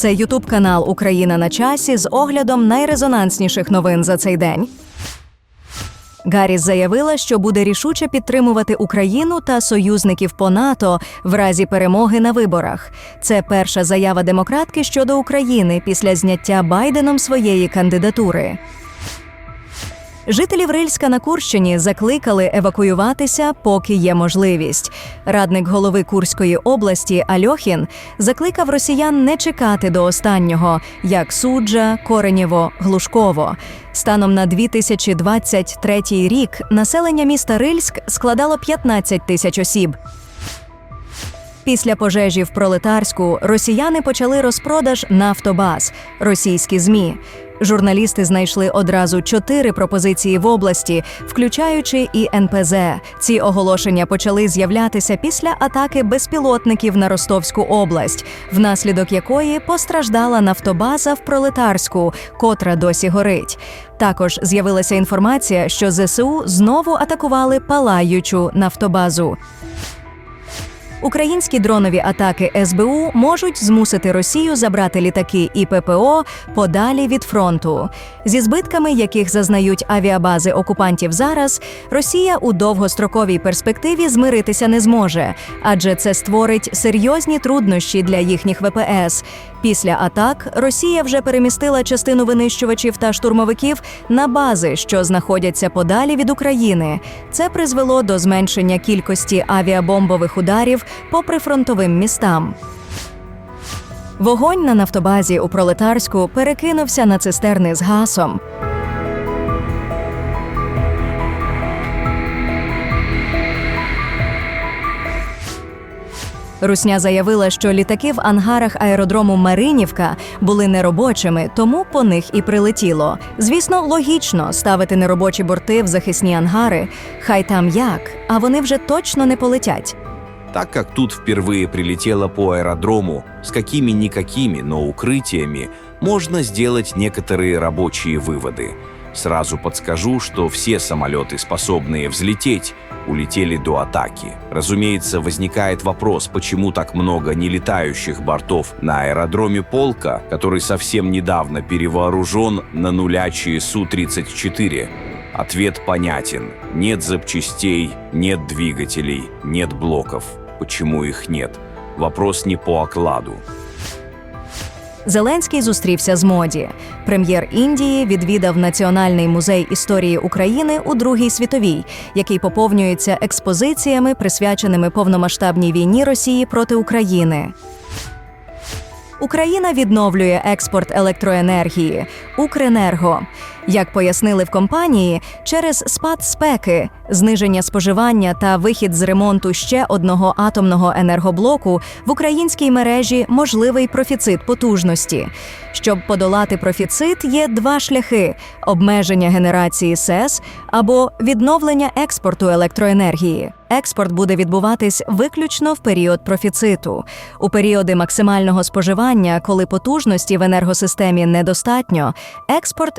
Це Ютуб канал Україна на часі з оглядом найрезонансніших новин за цей день. Гарріс заявила, що буде рішуче підтримувати Україну та союзників по НАТО в разі перемоги на виборах. Це перша заява демократки щодо України після зняття Байденом своєї кандидатури. Жителів Рильська на Курщині закликали евакуюватися, поки є можливість. Радник голови Курської області Альохін закликав росіян не чекати до останнього, як суджа, Коренєво, Глушково. Станом на 2023 рік населення міста Рильськ складало 15 тисяч осіб. Після пожежі в пролетарську росіяни почали розпродаж нафтобаз, російські змі. Журналісти знайшли одразу чотири пропозиції в області, включаючи і НПЗ. Ці оголошення почали з'являтися після атаки безпілотників на Ростовську область, внаслідок якої постраждала нафтобаза в пролетарську, котра досі горить. Також з'явилася інформація, що ЗСУ знову атакували палаючу нафтобазу. Українські дронові атаки СБУ можуть змусити Росію забрати літаки і ППО подалі від фронту. Зі збитками, яких зазнають авіабази окупантів зараз, Росія у довгостроковій перспективі змиритися не зможе, адже це створить серйозні труднощі для їхніх ВПС. Після атак Росія вже перемістила частину винищувачів та штурмовиків на бази, що знаходяться подалі від України. Це призвело до зменшення кількості авіабомбових ударів по прифронтовим містам. Вогонь на нафтобазі у пролетарську перекинувся на цистерни з гасом. Русня заявила, що літаки в ангарах аеродрому Маринівка були неробочими, тому по них і прилетіло. Звісно, логічно ставити неробочі борти в захисні ангари. Хай там як, а вони вже точно не полетять. Так как тут впервые прилетело по аэродрому, с какими-никакими, но укрытиями, можно сделать некоторые рабочие выводы. Сразу подскажу, что все самолеты, способные взлететь, улетели до атаки. Разумеется, возникает вопрос, почему так много нелетающих бортов на аэродроме полка, который совсем недавно перевооружен на нулячие Су-34. Ответ понятен. Нет запчастей, нет двигателей, нет блоков. Почему их нет? Вопрос не по окладу. Зеленський зустрівся з моді. Прем'єр Індії відвідав Національний музей історії України у Другій світовій, який поповнюється експозиціями, присвяченими повномасштабній війні Росії проти України. Україна відновлює експорт електроенергії Укренерго. Як пояснили в компанії, через спад спеки, зниження споживання та вихід з ремонту ще одного атомного енергоблоку в українській мережі можливий профіцит потужності. Щоб подолати профіцит, є два шляхи: обмеження генерації СЕС або відновлення експорту електроенергії. Експорт буде відбуватись виключно в період профіциту. У періоди максимального споживання, коли потужності в енергосистемі недостатньо, експорт